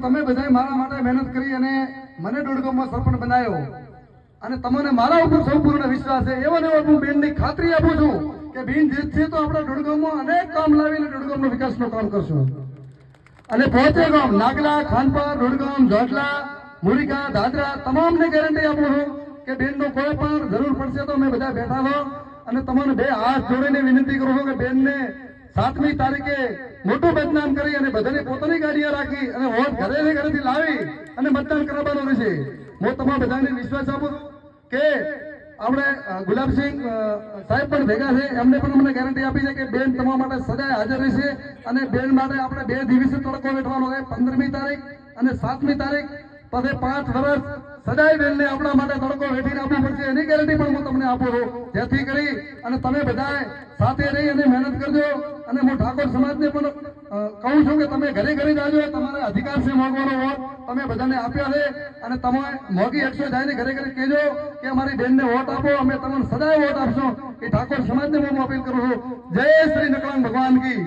તમે બધાએ મારા માટે મહેનત કરી અને મને દોડગામમાં સરપંચ બનાવ્યો અને તમને મારા ઉપર સંપૂર્ણ વિશ્વાસ છે. એવો એવો હું બેનની ખાતરી આપું છું કે બેન જીતશે તો આપણા દોડગામમાં અનેક કામ લાવીને દોડગામનો વિકાસનું કામ કરશું. અને પહોંચે ગામ નાગલા, ખાનપર, દોડગામ જોટલા મુરિકા, દાદરા તમામને ગેરંટી આપું છું કે બેનનો કોઈ પણ જરૂર પડશે તો અમે બધા બેઠા છો અને તમને બે હાથ જોડીને વિનંતી કરું છું કે બેનને સાતમી તારીખે મોટું મતદાન કરી અને બધાને પોતાની ગાડીઓ રાખી અને વોટ ઘરે ઘરેથી લાવી અને મતદાન કરાવવાનું રહેશે. હું તમારા બધાને વિશ્વાસ આપું છું કે આપણે ગુલાબસિંહ સાહેબ પણ ભેગા છે. એમને પણ અમને ગેરંટી આપી છે કે બેન તમારા માટે સદાય હાજર રહેશે અને બેન માટે આપણે બે દિવસે તડકો વેઠવાનો છે. પંદરમી તારીખ અને સાતમી તારીખ. પછી પાંચ વર્ષ સદાય બેનને આપણા માટે તડકો વેઠીને આપવું પડશે. એની ગેરંટી પણ હું તમને આપું છું. જેથી કરી અને તમે બધા સાથે રહી અને મહેનત કરજો. અને હું ઠાકોર સમાજને પણ કહું છું કે તમે ઘરે ઘરે જાજો તમારે અધિકાર છે મોગવાનો વોટ તમે બધાને આપ્યા છે. અને તમે મોગી એકસો જઈને ઘરે ઘરે કહેજો કે અમારી બેનને વોટ આપો, અમે તમને સદાય વોટ આપશો. એ ઠાકોર સમાજને હું અપીલ કરું છું. જય શ્રી નકલાંગ ભગવાન કી.